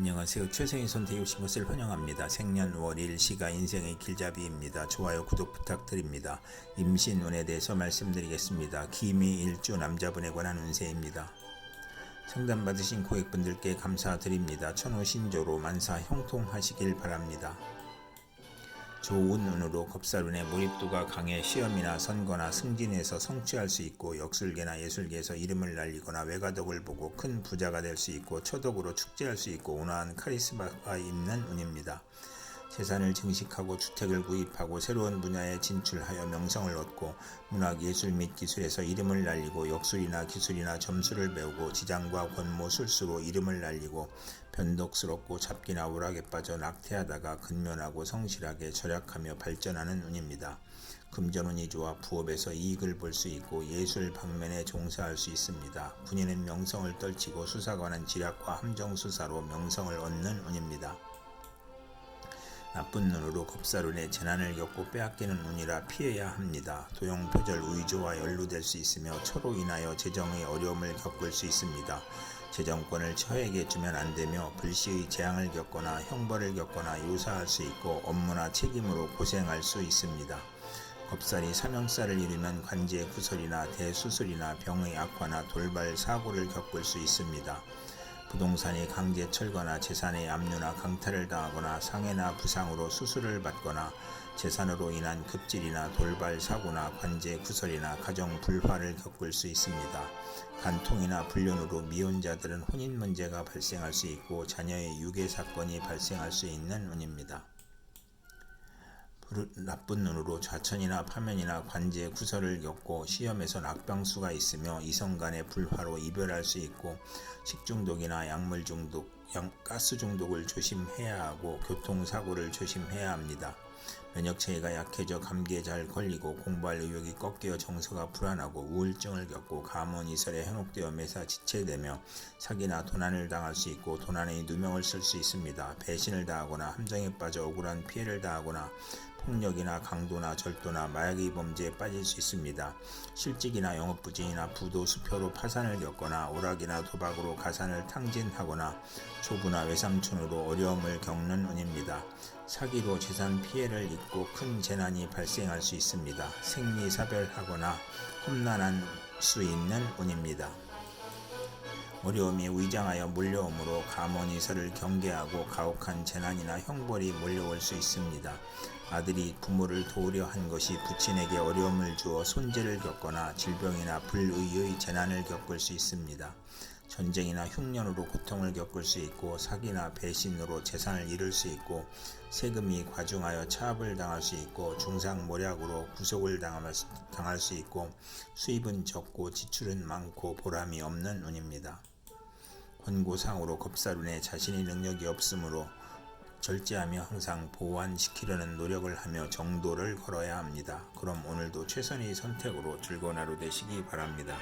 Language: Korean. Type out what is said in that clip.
안녕하세요. 최생의 선택이 오신 것을 환영합니다. 생년월 일 시가 인생의 길잡이입니다. 좋아요, 구독 부탁드립니다. 임신운에 대해서 말씀드리겠습니다. 기미 일주 남자분에 관한 운세입니다. 상담 받으신 고객분들께 감사드립니다. 천호신조로 만사 형통하시길 바랍니다. 좋은 운으로 겁살운의 몰입도가 강해 시험이나 선거나 승진에서 성취할 수 있고 역술계나 예술계에서 이름을 날리거나 외가덕을 보고 큰 부자가 될 수 있고 초덕으로 축제할 수 있고 온화한 카리스마가 있는 운입니다. 재산을 증식하고 주택을 구입하고 새로운 분야에 진출하여 명성을 얻고 문학, 예술 및 기술에서 이름을 날리고 역술이나 기술이나 점수를 배우고 지장과 권모, 술수로 이름을 날리고 변덕스럽고 잡기나 오락에 빠져 낙태하다가 근면하고 성실하게 절약하며 발전하는 운입니다. 금전운이 좋아 부업에서 이익을 볼 수 있고 예술 방면에 종사할 수 있습니다. 군인은 명성을 떨치고 수사관은 지략과 함정수사로 명성을 얻는 운입니다. 나쁜 눈으로 겁사룬에 재난을 겪고 빼앗기는 운이라 피해야 합니다. 도용표절 의조와 연루될 수 있으며 초로 인하여 재정의 어려움을 겪을 수 있습니다. 재정권을 처에게 주면 안 되며 불시의 재앙을 겪거나 형벌을 겪거나 요사할 수 있고 업무나 책임으로 고생할 수 있습니다. 겁살이 사명살을 이루면 관제 구설이나 대수술이나 병의 악화나 돌발 사고를 겪을 수 있습니다. 부동산이 강제 철거나 재산의 압류나 강탈을 당하거나 상해나 부상으로 수술을 받거나 재산으로 인한 급질이나 돌발 사고나 관제 구설이나 가정 불화를 겪을 수 있습니다. 간통이나 불륜으로 미혼자들은 혼인 문제가 발생할 수 있고 자녀의 유괴 사건이 발생할 수 있는 운입니다. 불- 나쁜 눈으로 좌천이나 파면이나 관제 구설을 겪고 시험에선 악방수가 있으며 이성 간의 불화로 이별할 수 있고 식중독이나 약물 중독, 양- 가스 중독을 조심해야 하고 교통사고를 조심해야 합니다. 면역체계가 약해져 감기에 잘 걸리고 공부할 의욕이 꺾여 정서가 불안하고 우울증을 겪고 감언이설에 현혹되어 매사 지체되며 사기나 도난을 당할 수 있고 도난의 누명을 쓸 수 있습니다. 배신을 당하거나 함정에 빠져 억울한 피해를 당하거나 폭력이나 강도나 절도나 마약의 범죄에 빠질 수 있습니다. 실직이나 영업부진이나 부도 수표로 파산을 겪거나 오락이나 도박으로 가산을 탕진하거나 조부나 외삼촌으로 어려움을 겪는 운입니다. 사기로 재산 피해를 입고 큰 재난이 발생할 수 있습니다. 생리사별하거나 험난한 수 있는 운입니다. 어려움이 위장하여 몰려오므로 감언이설을 경계하고 가혹한 재난이나 형벌이 몰려올 수 있습니다. 아들이 부모를 도우려 한 것이 부친에게 어려움을 주어 손재를 겪거나 질병이나 불의의 재난을 겪을 수 있습니다. 전쟁이나 흉년으로 고통을 겪을 수 있고 사기나 배신으로 재산을 잃을 수 있고 세금이 과중하여 차압을 당할 수 있고 중상모략으로 구속을 당할 수- 있고 수입은 적고 지출은 많고 보람이 없는 운입니다. 권고상으로 겁사룬에 자신의 능력이 없으므로 절제하며 항상 보완시키려는 노력을 하며 정도를 걸어야 합니다. 그럼 오늘도 최선의 선택으로 즐거운 하루 되시기 바랍니다.